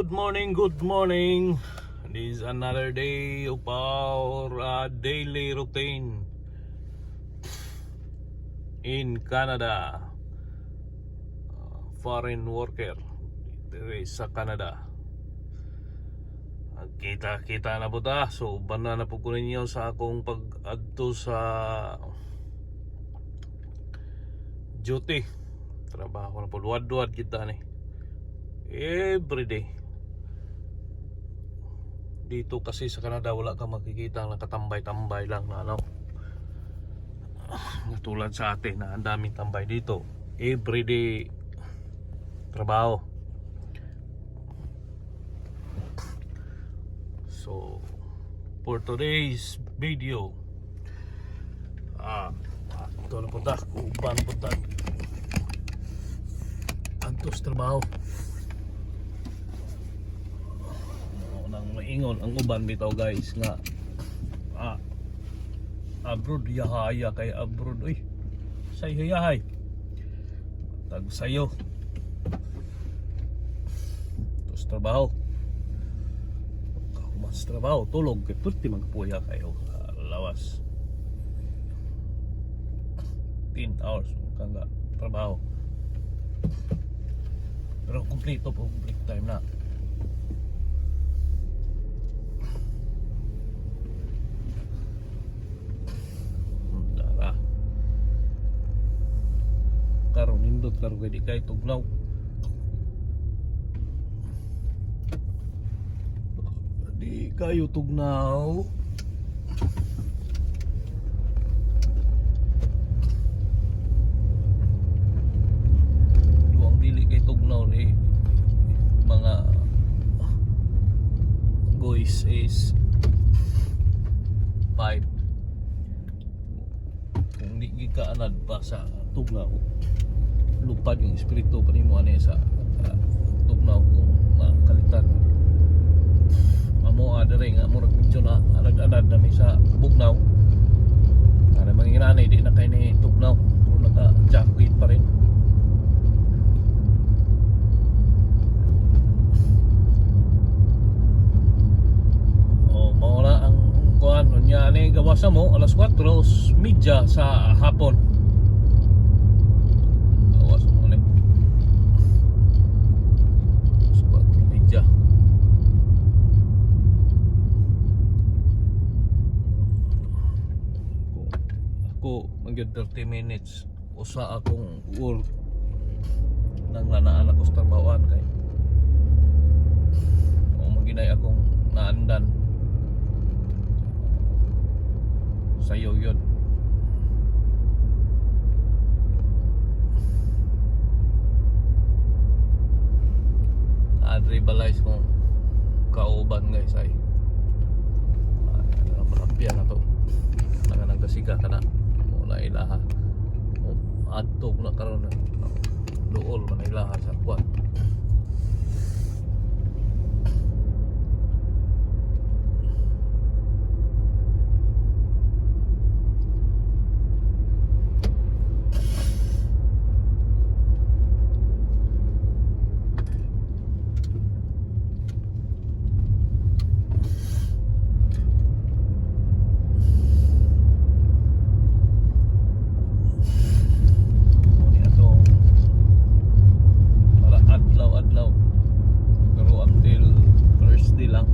Good morning, good morning. This is another day of our uh, daily routine in Canada. Uh, foreign worker dito sa Canada. Kita-kita na po ta. So, banda na po ko ninyo sa akong pag-adto sa duty. Trabaho na po. Luwad-luwad kita ni. Every day dito kasi sa Canada wala kang makikita nakatambay-tambay lang na ano tulad sa atin na ang daming tambay dito. Everyday trabaho. So for today's video ah ito na punta kuban na punta. Antos trabaho maingon ang uban bitaw guys nga ah abroad yahaya kay abroad. Uy say yahay. Tag sayo. Tos trabaho. Mas trabaho tulog kay puti magpuya kayo. Lawas. 10 hours kanga trabaho. Pero kumpleto po complete time na Nindot karon kay tugnaw. Di kayo tugnaw. Luang dili kay tugnaw ni mga boys is pipe kung di ka anad pa sa tugnaw lupad yung espiritu pa nimo ani sa uh, tugnaw kung makalitan. Amo adere nga mo medyo na anad-anad na mi sa bugnaw. Para manginanay di na kay ni tugnaw. Kung naka jacket pa rin. Oh, mao ang kuan. Nya ni gawas mo? Alas 4 media sa hapon. Gawas mo ni. Alas 4 media. Magyud 30 minutes. Usa akong work. Nang lanaan ako sa trabahoan kay o maginay akong naandan. Sayo yun adribalize kong kauban guys ay. Uh, malapyan na to. Nga nagdasiga ka na muna ilaha ko na karon na dool man ilaha sa kwan Muna itong para adlaw-adlaw pero until Thursday lang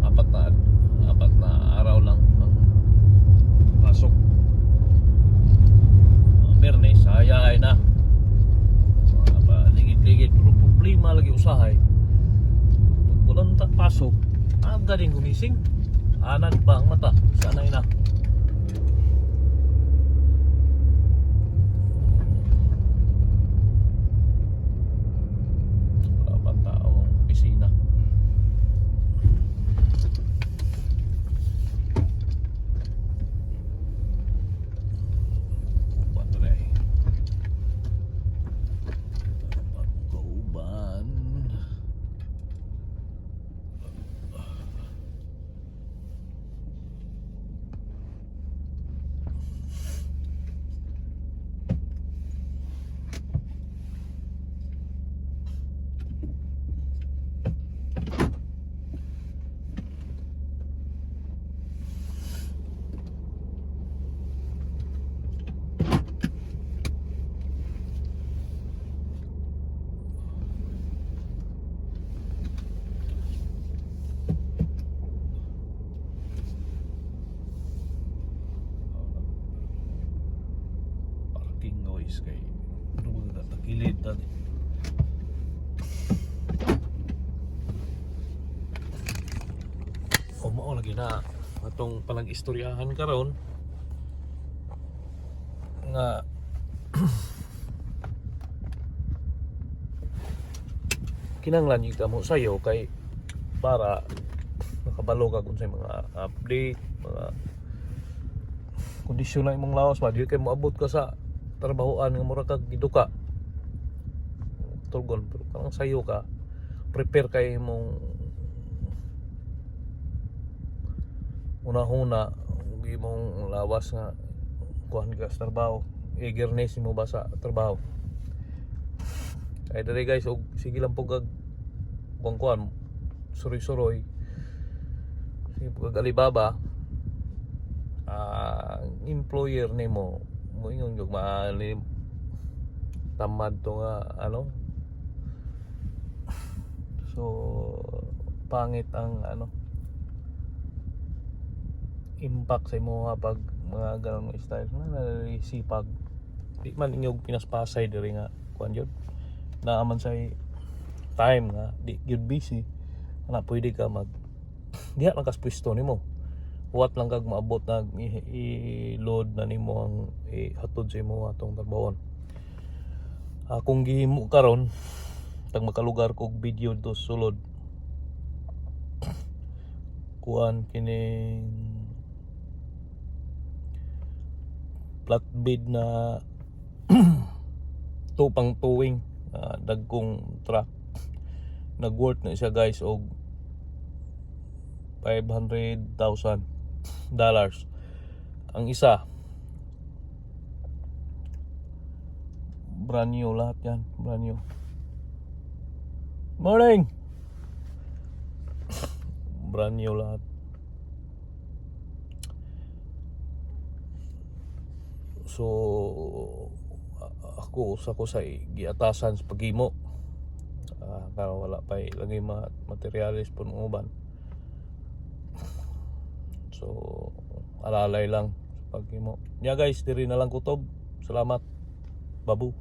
apat na apat na araw lang ang pasok Bernes hayay na Mga pa ligid-ligid pero problema lagi usahay. Pag walang pasok aga din gumising. Anad pa ang mata? Sanay na wala pang tao ang opisina Uban na eh. Pagkauban. Dali. O mao lagi na. Atong palang istoryahan karon nga. Kinanglan yung kamo sayo kay para makabalo ka kung sa mga update mga kondisyon na imong lawas. Ba di kay moabot ka sa trabahoan nga mura kag giduka. Tulgon pero kanang sayo ka prepare kay imong una-una ug imong lawas nga kuhan ka sa trabaho. Eagerness mo ba sa trabaho? Kaya dali guys og sige lang po kag kuhan kuhan. Suroy-suroy. Sige po kag Alibaba. Ah employer nimo mo ingon yung maali tamad to nga ano? So pangit ang ano impact sa imo pag mga ganun mga style. Na sipag di man inyog pinaspasay diri nga kuan jud na aman sa time nga di gyud busy. Ana pwede ka mag diha lang kas nimo. What lang kag maabot na i-load na nimo ang ihatod sa imo atong trabahon akong gihimo karon tag makalugar kog video to sulod. Kuan kining flatbed na tupang towing ah, dagkong truck. Nag-worth na siya guys og 500,000 dollars. Ang isa brand new lahat yan brand new. Morning! Brand new lahat so ako usa ko sa giatasan sa paghimo Ah, karo wala pa lagi ma materialis pun uban. So alalay lang sa paghimo nya guys diri na lang kutob salamat. Babu